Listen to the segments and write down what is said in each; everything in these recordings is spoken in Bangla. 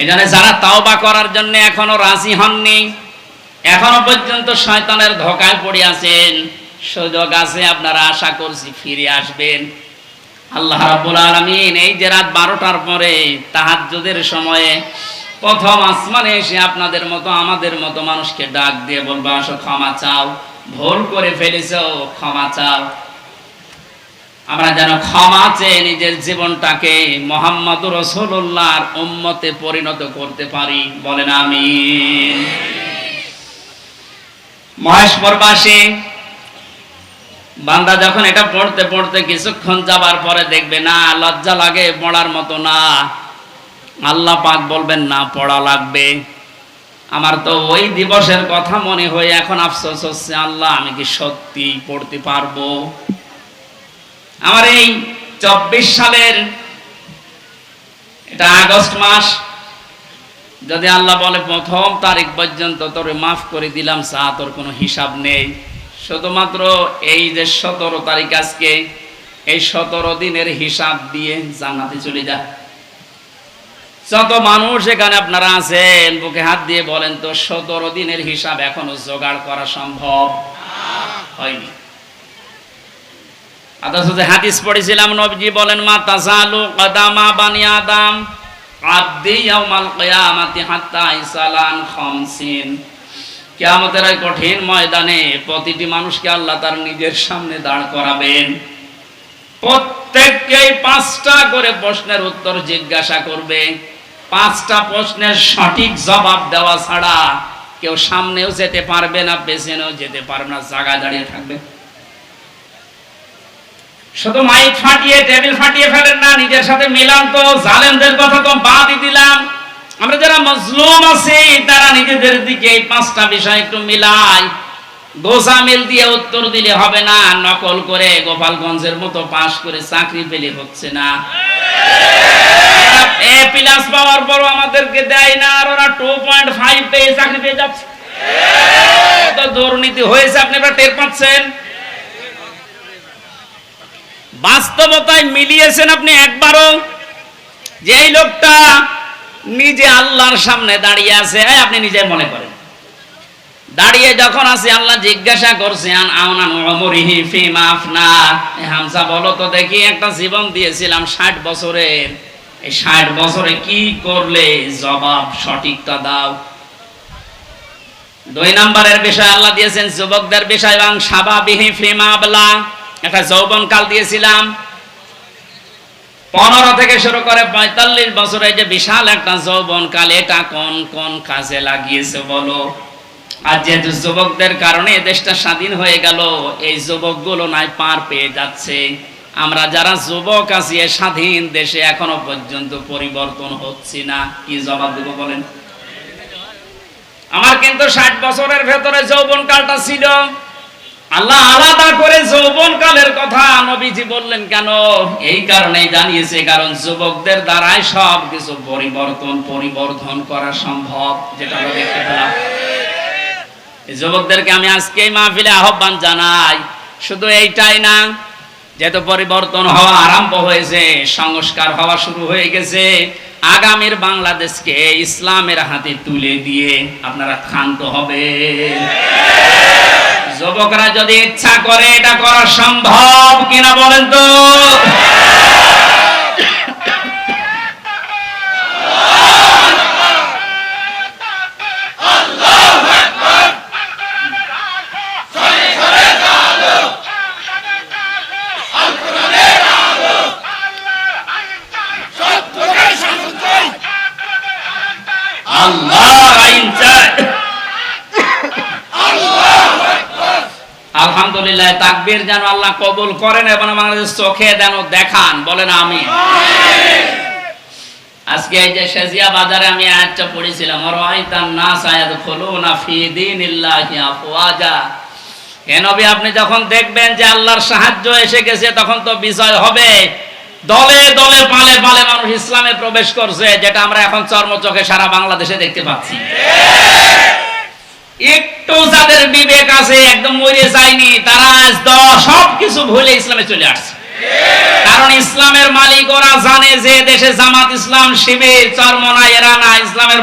এই জন্য যারা তাওবা করার জন্য এখনও রাজি হননি, এখনও পর্যন্ত শয়তানের ধোকায় পড়ে আছেন, সুযোগ আছে আপনারা আশা করছি ফিরে আসবেন। আল্লাহ রাব্বুল আলামিন এই যে রাত বারোটার পরে তাহাজ্জুদের সময়ে প্রথম আসমানে এসে আপনাদের মতো, আমাদের মতো মানুষকে ডাক দিয়ে বলব, আসো, ক্ষমা চাও, ভুল করে ফেলেছো, ক্ষমা চাও। আমরা যেন ক্ষমা চেয়ে নিজের জীবনটাকে মোহাম্মদ রসুল্লাহর উম্মতে পরিণত করতে পারি। বলেন আমি মহেশপুরবাসী, বান্দা যখন এটা পড়তে পড়তে কিছুক্ষণ যাবার পরে দেখবে, না, লজ্জা লাগে পড়ার মতো না। আল্লাহ পাক বলবেন, না, পড়া লাগবে। আমার তো ওই দিবসের কথা মনে হয়ে এখন আফসোস হচ্ছে, আল্লাহ, আমি কি সত্যি পড়তে পারব? আমার এই চব্বিশ সালের, এটা আগস্ট মাস, যদি আল্লাহ বলে প্রথম তারিখ পর্যন্ত তোরে মাফ করে দিলাম, চা, তোর কোনো হিসাব নেই। শুধুমাত্র এই যে সতেরো তারিখ আজকে, এই সতেরো দিনের হিসাব দিয়ে জানাতে চলে যা। যত মানুষ এখানে আপনারা আছেন, বুকে হাত দিয়ে বলেন তো, সতেরো দিনের হিসাব এখনও জোগাড় করা সম্ভব? হয়নি। অথচ হাদিস পড়েছিলাম, নবজি বলেন, মা তাজালু কদামা বানি আদম আব্দি ইয়াউমাল কিয়ামাতি হাত্তা ইসালান খামসিন। কিয়ামতের কঠিন ময়দানে প্রতিটি মানুষকে আল্লাহ তার নিজের সামনে দাঁড় করাবেন। প্রত্যেককেই পাঁচটা করে প্রশ্নের উত্তর জিজ্ঞাসা করবে। পাঁচটা প্রশ্নের সঠিক জবাব দেওয়া ছাড়া কেউ সামনেও যেতে পারবে না, পেছনেও যেতে পারবে না, জায়গায় দাঁড়িয়ে থাকবে। শুধু মাইক ফাটিয়ে, টেবিল ফাটিয়ে ফেলেন না, নিজের সাথে মিলান তো, জালেমদের কথা তো বাদই দিলাম। আমরা যারা মজলুম আছি, তারা নিজেদের দিকে এই পাঁচটা বিষয় একটু মিলাই। গোসামিল দিয়ে উত্তর দিলে হবে না, নকল করে গোপালগঞ্জের মতো পাশ করে চাকরি পেলে হচ্ছে না। এ প্লাস পাওয়ার পর আমাদেরকে দেয় না, আর ওরা টু পয়েন্ট ফাইভ পেয়ে চাকরি পেয়ে যাচ্ছে। তো দুর্নীতি হয়েছে, আপনি টের পাচ্ছেন? বাস্তবতায় মিলিয়েছেন আপনি একবারও? যে এই লোকটা নিজে আল্লাহর সামনে দাঁড়িয়ে আছে আপনি নিজে মনে করেন। দাঁড়িয়ে যখন আছে, আল্লাহ জিজ্ঞাসা করছেন হামসা বলো তো দেখি, একটা জীবন দিয়েছিলাম ষাট বছরের এই ষাট বছরে কি করলে? জবাব সঠিকটা দাও। দুই নম্বরের বিষয় আল্লাহ দিয়েছেন, যুবকদের বিষয় এবং সাবাবিহি ফিমা আবলা। একটা যৌবন কাল দিয়েছিলাম। পনেরো থেকে শুরু করে পঁয়তাল্লিশ বছরে যে বিশাল একটা যৌবন কাল, এটা কোন কোন কাজে লাগিয়েছে বলো? আর যেহেতু যুবকদের কারণে দেশটা স্বাধীন হয়ে গেল, এই যুবকগুলো নাই পার পেয়ে যাচ্ছে। আমরা যারা যুবক আছি স্বাধীন দেশে এখনও পর্যন্ত পরিবর্তন হচ্ছে না। কি জবাব দেবো বলেন? আমার কিন্তু ষাট বছরের ভেতরে যৌবন কালটা ছিল। আল্লাহ আলাদা করে যৌবন কালের কথা নবীজি বললেন, কেন? এই কারণে জানিয়েছে, কারণ যুবকদের দ্বারাই সব কিছু পরিবর্তন, পরিবর্ধন করা সম্ভব, যেটা আমরা দেখতে পেলাম। যুবকদেরকে আমি আজকে মাহফিলে আহ্বান জানাই, শুধু এইটাই না যেহেতু পরিবর্তন হওয়া আরম্ভ হয়েছে, সংস্কার হওয়া শুরু হয়ে গেছে, আগামীর বাংলাদেশকে ইসলামের হাতে তুলে দিয়ে আপনারা ক্ষান্ত হবে যুবকরা যদি ইচ্ছা করে এটা করা সম্ভব কিনা বলেন তো? তাকবীর যেন আল্লাহ কবুল করেন এবং আমাদের চোখে যেন দেখান। বলেন আমি আজকে এই যে বাজারে আমি আয়াতটা পড়েছিলাম নাস ফি আফওয়াজা। হে নবী, আপনি যখন দেখবেন যে আল্লাহর সাহায্য এসে গেছে, তখন তো বিজয় হবে। দলে দলে, পালে পালে মানুষ ইসলামে প্রবেশ করছে, যেটা আমরা এখন চর্ম চোখে সারা বাংলাদেশে দেখতে পাচ্ছি। একটু যাদের বিবেক আছে, একদম মরে যায়নি, তারা আজ সব কিছু ভুলে ইসলামে চলে আসছে। কারণ ইসলামের মালিক, ওরা জানে যে দেশে জামাত ইসলাম শিবির, চরমনা ইসলামের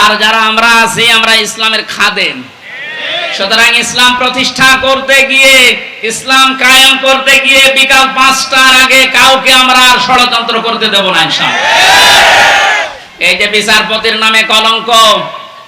আর যারা আমরা আছি, আমরা ইসলামের খাদেম। সুতরাং ইসলাম প্রতিষ্ঠা করতে গিয়ে, ইসলাম কায়েম করতে গিয়ে বিকাল পাঁচটার আগে কাউকে আমরা আর ষড়যন্ত্র করতে দেব না এই যে বিচারপতির নামে কলঙ্ক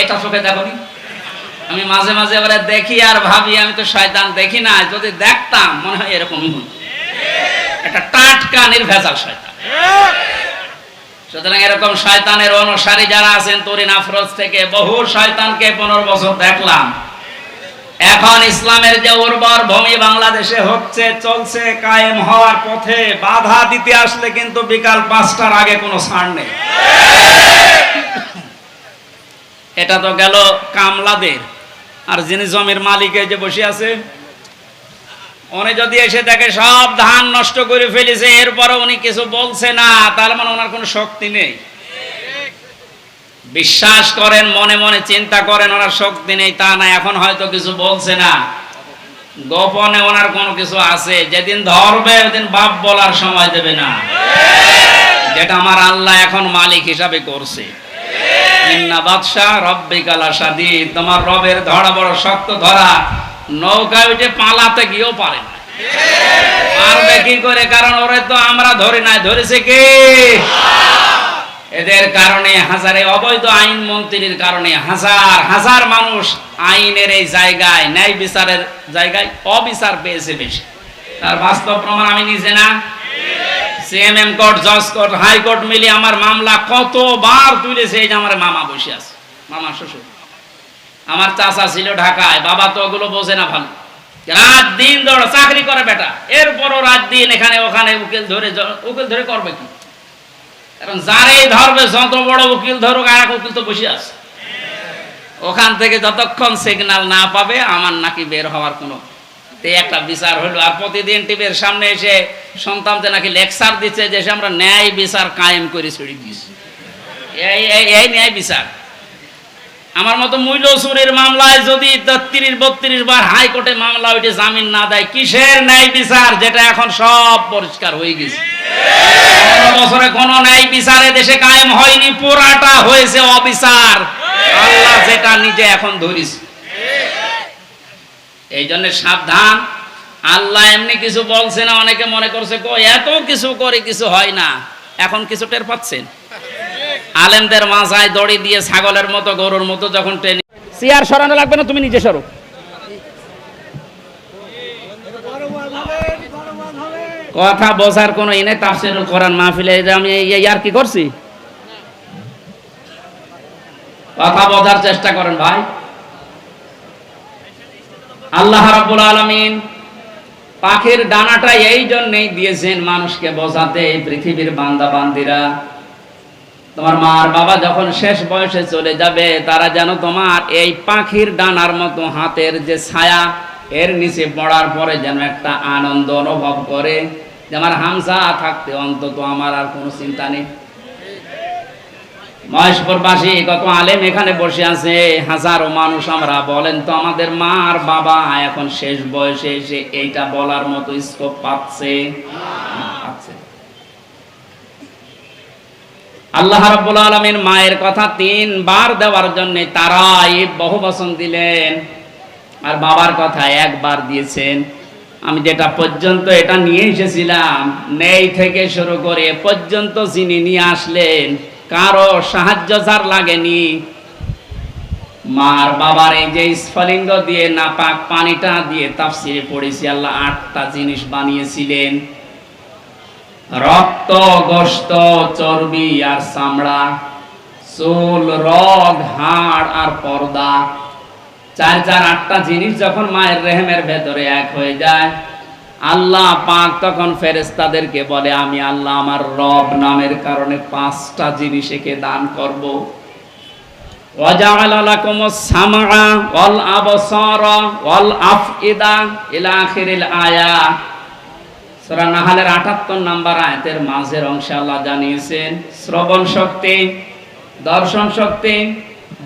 এটা চোখে দেখো? আমি মাঝে মাঝে এবারে দেখি আর ভাবি, আমি তো শয়তান, দেখি না, যদি দেখতাম, মনে হয় এরকমই হতো একটা টাটকা, নির্ভেজাল শয়তান। সুতরাং এরকম শয়তানের অনুসারী যারা আছেন তরিন আফরোজ থেকে বহু শয়তানকে পনেরো বছর দেখলাম। এখন ইসলামের যে উর্বর ভূমি বাংলাদেশে হচ্ছে, চলছে, কায়েম হওয়ার পথে বাধা দিতে আসলে কিন্তু বিকাল পাঁচটার আগে কোনো ছাড় নেই। এটা তো গেল কামলাদের। আর যিনি জমির মালিকে যে বসে আছে, উনি যদি এসে দেখে সব ধান নষ্ট করে ফেলেছে, এরপরে উনি কিছু বলছে না, তার মানে ওনার কোনো শক্তি নেই। বিশ্বাস করেন, মনে মনে চিন্তা করেন, ওনার শক্তি নেই, তা না, এখন হয়তো কিছু বলছে না। গোপনে ওনার কোনো কিছু আছে, যেদিন ধরবে, ওদিন বাপ বলার সময় দেবে না। যেটা আমার আল্লাহ এখন মালিক হিসাবে করছে। ইন্না বাদশা রব্বিকালা সাদি তোমার রবের ধরা বড় শক্ত ধরা। নৌকায় পালাতে গিয়েও পারে না। পারবে কি করে? কারণ ওরে তো আমরা নাই। ধরেছে এদের কারণে হাজারে অবৈধ আইন মন্ত্রীর কারণে হাজার হাজার মানুষ আইনের এই জায়গায়, ন্যায় বিচারের জায়গায় অবিচার পেয়েছে বেশি। তার বাস্তব প্রমাণ আমি নিজে না। সিএমএম কোর্ট জজ কোর্ট হাইকোর্ট মিলিয়ে আমার মামলা কতবার তুলেছে এই যে আমার মামা বসে আছে, মামা শ্বশুর। আমার চাচা ছিল ঢাকায়, বাবা তো ওগুলো বোঝে না ভালো। রাত দিন ধরে চাকরি করে বেটা, এরপরও রাত দিন এখানে ওখানে উকিল ধরে উকিল ধরে করবে কি? কারণ যারাই ধরবে, যত বড় উকিল ধরুক, আর এক উকিল তো বসে আছে। ওখান থেকে যতক্ষণ সিগন্যাল না পাবে, আমার নাকি বের হওয়ার কোনো একটা বিচার হলো আর প্রতিদিন টিভির সামনে এসে নাকি লেকচার দিচ্ছে যে আমরা ন্যায় বিচার কায়েম করে দিয়েছি। এই ন্যায় বিচার। আমার মতো মামলায় যদি তিরিশ বত্রিশ বার হাইকোর্টে মামলা ওইটা জামিন না দেয়, কিসের ন্যায় বিচার? যেটা এখন সব পরিষ্কার হয়ে গেছে। বছরে কোন ন্যায় বিচারে দেশে কায়েম হয়নি, পুরাটা হয়েছে অবিচার। আল্লাহ যেটা নিজে এখন ধরিস এই জন্য সাবধান। আল্লাহ এমনি কিছু বলছে না, অনেকে মনে করছে কো এত কিছু করে, কিছু হয় না। এখন কিছু টের পাচ্ছেন? আলেমদের মাথায় দড়ি দিয়ে ছাগলের মতো, গরুর মতো যখন ট্রেনে চেয়ার সরানো লাগবে না, তুমি নিজে সরো। কথা বোঝার কোনো ইনে তাফসিরুল কোরআন মাহফিলে আমি এই আর কি করছি? কথা বোঝার চেষ্টা করেন ভাই। আল্লাহ রাব্বুল আলামিন পাখির ডানাটা এই জন্যই দিয়েছেন মানুষকে বোঝাতে, এই পৃথিবীর বান্দা বান্দিরা। তোমার মার বাবা যখন শেষ বয়সে চলে যাবে, তারা যেন তোমার এই পাখির ডানার মতো হাতের যে ছায়া, এর নিচে পড়ার পরে যেন একটা আনন্দ অনুভব করে। যে আমার হামসা থাকতে অন্তত আমার আর কোনো চিন্তা নেই। মহেশপুরবাসী, কত আলেম এখানে বসে আছে। হাজারো মানুষ আমরা বলেন তো আমাদের মা আর বাবা এখন শেষ বয়সে এসে এইটা বলার মতো স্কোপ পাচ্ছে। আল্লাহ রাব্বুল আলামিন মায়ের কথা তিনবার দেওয়ার জন্য তারাই বহু বচন দিলেন। আর বাবার কথা একবার দিয়েছেন। আমি যেটা পর্যন্ত এটা নিয়ে এসেছিলাম, নেই থেকে শুরু করে পর্যন্ত যিনি নিয়ে আসলেন কারও সাহায্য যার লাগেনি। মার বাবার এই যে স্ফলিঙ্গ দিয়ে নাপাক পানিটা দিয়ে তাফসিরে পড়েছি, আল্লাহ আটটা জিনিস বানিয়েছিলেন। রক্ত গোস্ত চর্বি আর চামড়া, চুল, রগ, হাড় আর পর্দা। চার চার আটটা জিনিস যখন মায়ের রেহেমের ভেতরে এক হয়ে যায় আল্লাহ পাক তখন ফেরেস্তাদেরকে বলে, আমি আল্লাহ আমার রব নামের কারণে পাঁচটা জিনিস একে দান করব। নাহালের আটাত্তর নাম্বার আয়াতের মাঝের অংশে আল্লাহ জানিয়েছেন, শ্রবণ শক্তি, দর্শন শক্তি,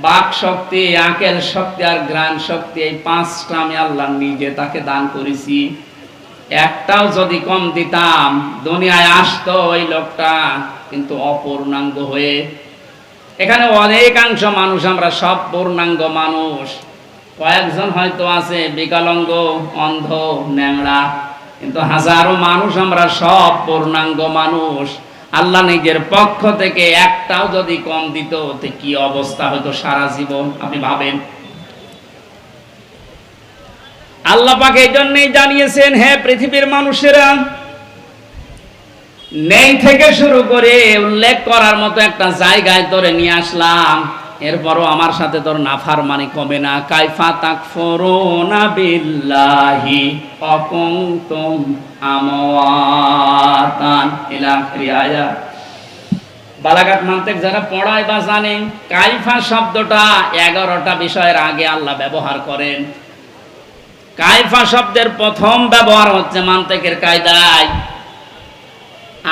বাক শক্তি, আকেল শক্তি আর গ্রাণ শক্তি, এই পাঁচটা আমি আল্লাহ নিজে তাকে দান করেছি। একটাও যদি কম দিতাম, দুনিয়ায় আসতো ওই লোকটা, কিন্তু অপূর্ণাঙ্গ হয়ে। এখানে অনেকাংশ মানুষ, আমরা সব পূর্ণাঙ্গ মানুষ। কয়েকজন হয়তো আছে, বিকলাঙ্গ, অন্ধ ন্যাংরা কিন্তু হাজারো মানুষ, আমরা সব পূর্ণাঙ্গ মানুষ। আল্লাহ নিজের পক্ষ থেকে একটাও যদি কম দিত কি অবস্থা হতো সারা জীবন, আপনি ভাবেন? আল্লাহ পাক এই জন্যই জানিয়েছেন হ্যাঁ পৃথিবীর মানুষেরা, নেই থেকে শুরু করে উল্লেখ করার মতো একটা জায়গায় তোরে নিয়ে আসলাম। এরপরও আমার সাথে তোর নাফার মানে কমে না। কাইফা তাক ফরোনা বিল্লাহি অকুন্তুম আমওয়াতান। ইলা আখিরি আয়াত বালাগাত মান্তেক যারা পড়ায় বা জানে, কাইফা শব্দটা এগারোটা বিষয়ের আগে আল্লাহ ব্যবহার করেন। কাইফা শব্দের প্রথম ব্যবহার হচ্ছে মান্তেকের কায়দায়।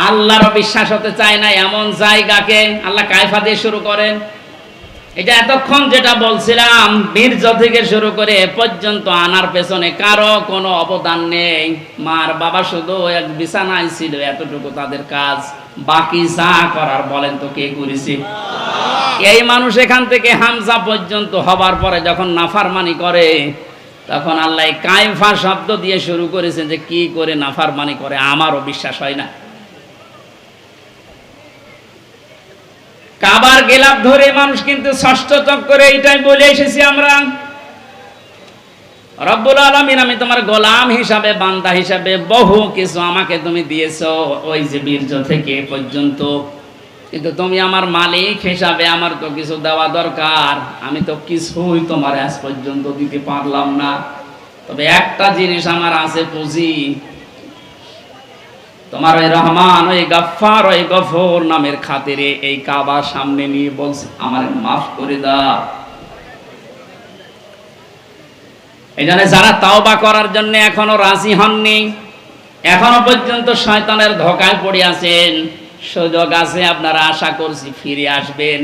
আল্লাহর বিশ্বাস হতে চায় না এমন জায়গাকে আল্লাহ কায়ফা দিয়ে শুরু করেন। এটা এতক্ষণ যেটা বলছিলাম, বীর্য থেকে শুরু করে এ পর্যন্ত আনার পেছনে কারও কোনো অবদান নেই। মার বাবা শুধু এক বিছানায় ছিল, এতটুকু তাদের কাজ। বাকি যা করার বলেন তো কে করেছে? এই মানুষ এখান থেকে হামজা পর্যন্ত হবার পরে যখন নাফারমানি করে তখন আল্লাহ কাইফা শব্দ দিয়ে শুরু করেছেন যে কি করে নাফারমানি করে, আমারও বিশ্বাস হয় না। কাবার গেলাপ ধরে মানুষ কিন্তু ষষ্ঠ চক্করে এইটাই বলে এসেছি আমরা। রব্বুল আলমিন, আমি তোমার গোলাম হিসাবে, বান্দা হিসাবে বহু কিছু আমাকে তুমি দিয়েছ, ওই যে বীর্য থেকে পর্যন্ত। কিন্তু তুমি আমার মালিক হিসাবে আমার তো কিছু দেওয়া দরকার। আমি তো কিছুই তোমার আজ পর্যন্ত দিতে পারলাম না। তবে একটা জিনিস আমার আছে পুঁজি। তোমার ওই রহমান, ওই গফার ওই গফর নামের খাতিরে এই কাবার সামনে নিয়ে বলছে, আমার মাফ করে দাও। এই জন্য যারা তাওবা করার জন্য এখনও রাজি হননি, এখনও পর্যন্ত শয়তানের ধোকায় পড়ে আছেন। সুযোগ আছে আপনারা আশা করছি ফিরে আসবেন।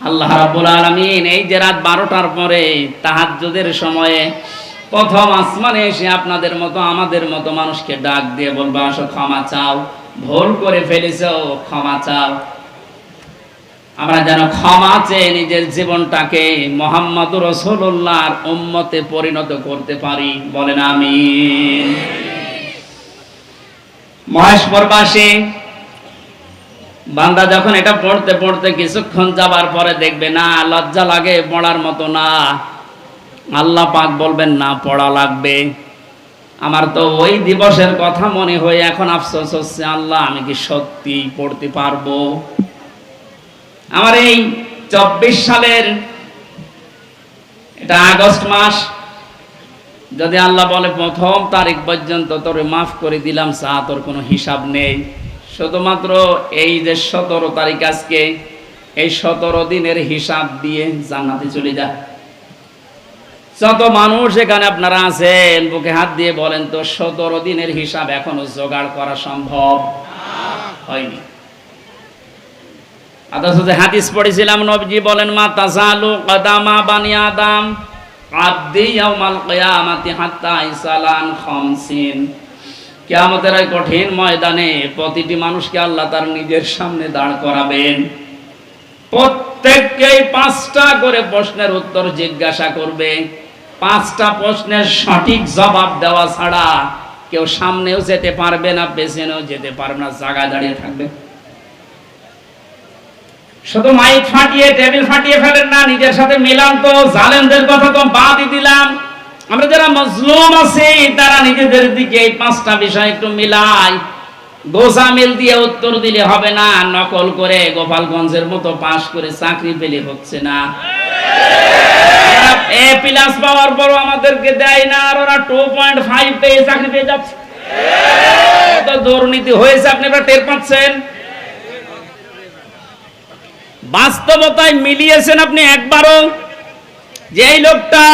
আল্লাহ রাব্বুল আলামিন এই যে রাত বারোটার পরে তাহাজ্জুদের সময়ে প্রথম আসমানে এসে আপনাদের মতো, আমাদের মতো মানুষকে ডাক দিয়ে বলব, আসো, ক্ষমা চাও। ভুল করে ফেলেছ, ক্ষমা চাও। আমরা যেন ক্ষমা চেয়ে নিজের জীবনটাকে মোহাম্মদ রসুল্লাহর উম্মতে পরিণত করতে পারি। বলেন আমি মহেশপুরবাসী বান্দা যখন এটা পড়তে পড়তে কিছুক্ষণ যাবার পরে দেখবে, না, লজ্জা লাগে পড়ার মতো না। আল্লাহ পাক বলবেন, না, পড়া লাগবে। আমার তো ওই দিবসের কথা মনে হয়ে এখন আফসোস হচ্ছে, আল্লাহ, আমি কি সত্যি পড়তে পারব? আমার এই চব্বিশ সালের এটা আগস্ট মাস, যদি আল্লাহ বলে প্রথম তারিখ পর্যন্ত তোর মাফ করে দিলাম চা তোর কোনো হিসাব নেই। শুধুমাত্র এই যে সতেরো তারিখ আজকে, এই সতেরো দিনের হিসাব দিয়ে জান্নাতে চলে যায় যত মানুষ এখানে আপনারা আছেন, বুকে হাত দিয়ে বলেন তো, সতেরো দিনের হিসাব এখনও জোগাড় করা সম্ভব? হয়নি। যে হাদিস পড়েছিলাম, নবজি বলেন, মা তাজালু কদামা বানি আদম, আব্দি ইয়াউমাল হাত্তা ইসালান খামসিন। কিয়ামতের ওই কঠিন ময়দানে প্রতিটি মানুষকে আল্লাহ তার নিজের সামনে দাঁড় করাবেন। প্রত্যেককেই পাঁচটা করে প্রশ্নের উত্তর জিজ্ঞাসা করবে। পাঁচটা প্রশ্নের সঠিক জবাব দেওয়া ছাড়া কেউ সামনেও যেতে পারবে না, পেছনেও যেতে পারবে না, জায়গায় দাঁড়িয়ে থাকবে। শুধু মাইক ফাটিয়ে, টেবিল ফাটিয়ে ফেলেন না, নিজের সাথে মিলান তো, জালেমদের কথা তো বাদই দিলাম। আমরা যারা মজলুম আছি, তারা নিজেদের দিকে এই পাঁচটা বিষয় একটু মিলাই। গোসামিল দিয়ে উত্তর দিলে হবে না, নকল করে গোপালগঞ্জের মতো পাশ করে চাকরি পেলে হচ্ছে না। এ প্লাস পাওয়ার পরও আমাদেরকে দেয় না, আর ওরা টু পয়েন্ট ফাইভ পেয়ে চাকরি পেয়ে যাচ্ছে। কত দুর্নীতি হয়েছে, আপনি এবার টের পাচ্ছেন? বাস্তবতায় মিলিয়েছেন আপনি একবারও। যে লোকটা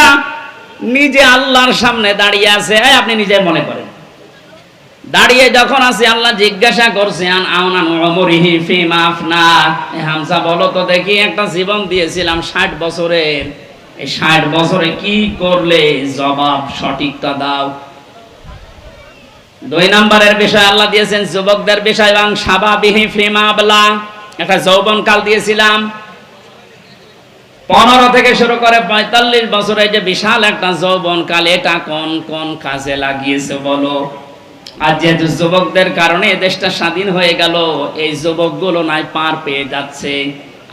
নিজে আল্লাহর সামনে দাঁড়িয়ে আছে আপনি নিজে মনে করেন। দাঁড়িয়ে যখন আছে, আল্লাহ জিজ্ঞাসা আফনা? হামসা বলো তো দেখি, একটা জীবন দিয়েছিলাম ষাট বছরের এই ষাট বছরে কি করলে? জবাব সঠিকটা দাও। দুই নম্বরের বিষয় আল্লাহ দিয়েছেন, যুবকদের বিষয় এবং সাবাবিহি ফিমা আবলা? একটা যৌবন কাল দিয়েছিলাম। পনেরো থেকে শুরু করে পঁয়তাল্লিশ বছরে যে বিশাল একটা যৌবন কাল, এটা কোন কোন কাজে লাগিয়েছে বলো? আর যেহেতু যুবকদের কারণে দেশটা স্বাধীন হয়ে গেল, এই যুবকগুলো নাই পার পেয়ে যাচ্ছে।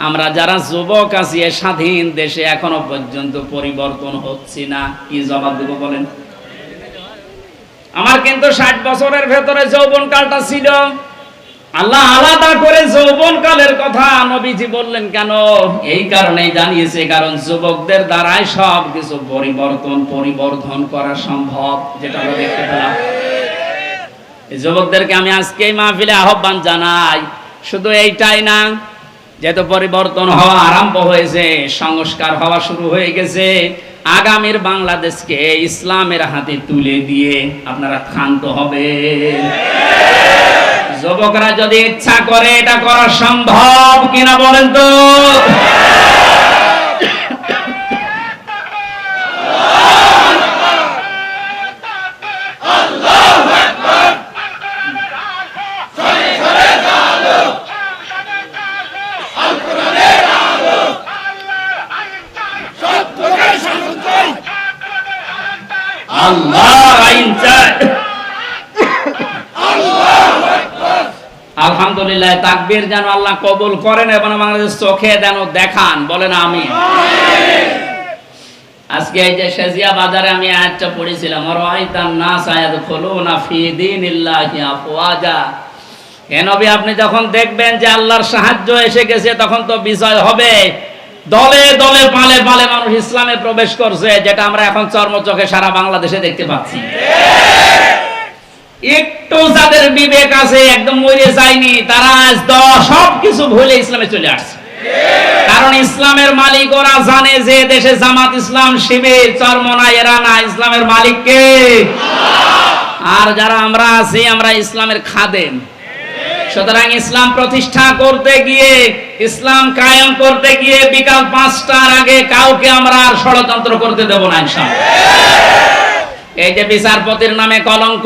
আমরা যারা যুবক আছি স্বাধীন দেশে এখনও পর্যন্ত পরিবর্তন হচ্ছে না। কি জবাব দেবো বলেন? আমার কিন্তু ষাট বছরের ভেতরে যৌবন কালটা ছিল। আল্লাহ আলাদা করে যৌবন কালের কথা নবীজি বললেন, কেন? এই কারণে জানিয়েছে, কারণ যুবকদের দ্বারাই সব কিছু পরিবর্তন, পরিবর্ধন করা সম্ভব, যেটা আমরা দেখতে পেলাম। যুবকদেরকে আমি আজকে মাহফিলে আহ্বান জানাই, শুধু এইটাই না, যেহেতু পরিবর্তন হওয়া আরম্ভ হয়েছে, সংস্কার হওয়া শুরু হয়ে গেছে, আগামীর বাংলাদেশকে ইসলামের হাতে তুলে দিয়ে আপনারা ক্ষান্ত হবে যুবকরা যদি ইচ্ছা করে এটা করা সম্ভব কিনা বলেন তো? আলহামদুলিল্লাহ, তাকবীর যেন আল্লাহ কবুল করেন এবং বাংলাদেশ চোখে যেন দেখান। বলেন আমি আজকে এই যে শেজিয়া বাজারে আমি আয়াতটা পড়েছিলাম আর আইতান নাস আয়াদখুলুনা ফি দীনিল্লাহি আফওয়াজা। হে নবী, আপনি যখন দেখবেন যে আল্লাহর সাহায্য এসে গেছে, তখন তো বিজয় হবে। দলে দলে পালে পালে মানুষ ইসলামে প্রবেশ করছে, যেটা আমরা এখন চর্ম চোখে সারা বাংলাদেশে দেখতে পাচ্ছি। একটু যাদের বিবেক আছে, একদম মরে যায়নি, তারা আজ সব কিছু ভুলে ইসলামে চলে আসছে। কারণ ইসলামের মালিক ওরা জানে যে দেশে জামাত ইসলাম শিবির, চরমনা, এরা না। ইসলামের মালিক কে? আর যারা আমরা আছি, আমরা ইসলামের খাদেম। সুতরাং ইসলাম প্রতিষ্ঠা করতে গিয়ে, ইসলাম কায়েম করতে গিয়ে বিকাল পাঁচটার আগে কাউকে আমরা আর ষড়যন্ত্র করতে দেব না, ইনশাআল্লাহ। এই যে বিচারপতির নামে কলঙ্ক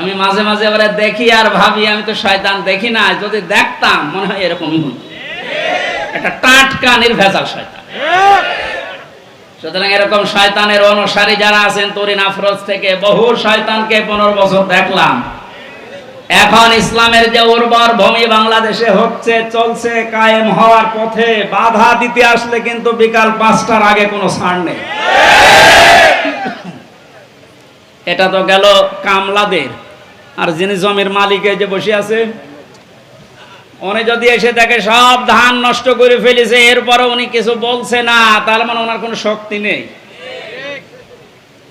আমি মাঝে মাঝে এবার দেখি আর ভাবি, আমি তো শয়তান দেখি না, যদি দেখতাম, মনে হয় এরকমই হতো। একটা টাটকা, নির্ভেজাল শয়তান। সুতরাং এরকম শয়তানের অনুসারী যারা আছেন তরিন আফরোজ থেকে বহু শয়তানকে পনেরো বছর দেখলাম। এখন ইসলামের যে উর্বর ভূমি বাংলাদেশে হচ্ছে, চলছে, কায়েম হওয়ার পথে বাধা দিতে আসলে কিন্তু বিকাল পাঁচটার আগে কোনো ছাড় নেই। এটা তো গেল কামলাদের আর যিনি জমির মালিকে যে বসে আছে, উনি যদি এসে দেখে সব ধান নষ্ট করে ফেলেছে, এরপরে উনি কিছু বলছে না, তার মানে ওনার কোনো শক্তি নেই।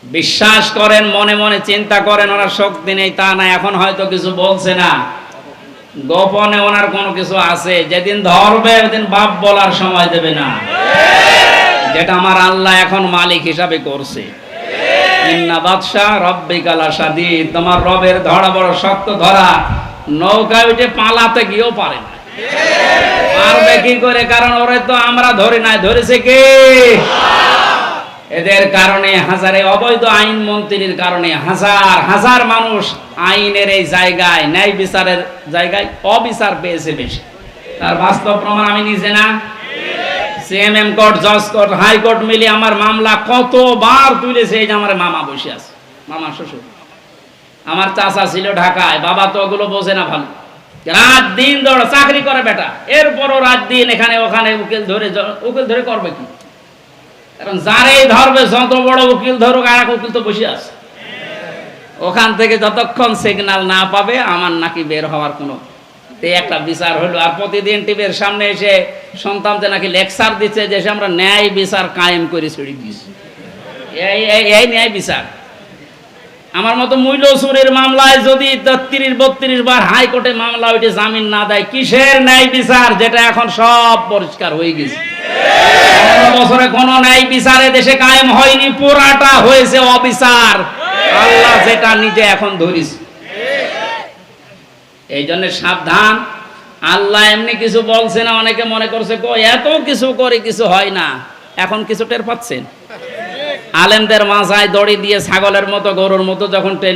বিশ্বাস করেন, মনে মনে চিন্তা করেন, ওনার শক্তি নেই, তা না, এখন হয়তো কিছু বলছে না। গোপনে ওনার কোনো কিছু আছে, যেদিন ধরবে, ওদিন বাপ বলার সময় দেবে না। যেটা আমার আল্লাহ এখন মালিক হিসাবে করছে। ইন্না বাদশাহ রব্বিকালা সাদি তোমার রবের ধরা বড় শক্ত ধরা। নৌকায় উঠে পালাতে গিয়েও পারে না। পারবে কি করে? কারণ ওরে তো আমরা ধরি নাই। ধরেছে কে? এদের কারণে হাজারে অবৈধ আইন মন্ত্রীর কারণে হাজার হাজার মানুষ আইনের এই জায়গায়, ন্যায় বিচারের জায়গায় অবিচার পেয়েছে বেশি। তার বাস্তব প্রমাণ আমি নিজে না। সিএমএম কোর্ট জজ কোর্ট হাইকোর্ট মিলে আমার মামলা কতবার তুলেছে এই যে আমার মামা বসে আছে, মামা শ্বশুর। আমার চাচা ছিল ঢাকায়, বাবা তো ওগুলো বোঝে না ভালো। রাত দিন দৌড় চাকরি করে বেটা, এরপরও রাত দিন এখানে ওখানে উকিল ধরে উকিল ধরে করবে কি? কারণ যারেই ধরবে, যত বড় উকিল ধরুক, আর উকিল তো বসে আছে। ওখান থেকে যতক্ষণ সিগন্যাল না পাবে, আমার নাকি বের হওয়ার কোনো এই একটা বিচার হলো আর প্রতিদিন টিভির সামনে এসে সন্তান যে নাকি লেকচার দিচ্ছে যে সে আমরা ন্যায় বিচার কায়েম করে ছেড়ে দিয়েছি। এই ন্যায় বিচার। আমার মতো মূল্য চুরির মামলায় যদি তিরিশ বত্রিশ বার হাইকোর্টে মামলা ওইটা জামিন না দেয়, কিসের ন্যায় বিচার? যেটা এখন সব পরিষ্কার হয়ে গেছে। বছরে কোন ন্যায় বিচারে দেশে কায়েম হয়নি পুরাটা হয়েছে অবিচার। আল্লাহ যেটা নিজে এখন ধরিস এই জন্য সাবধান। আল্লাহ এমনি কিছু বলছে না, অনেকে মনে করছে এত কিছু করে, কিছু হয় না। এখন কিছু টের পাচ্ছেন? আলেমদের মাথায় দড়ি দিয়ে ছাগলের মতো, গরুর মতো যখন টেনে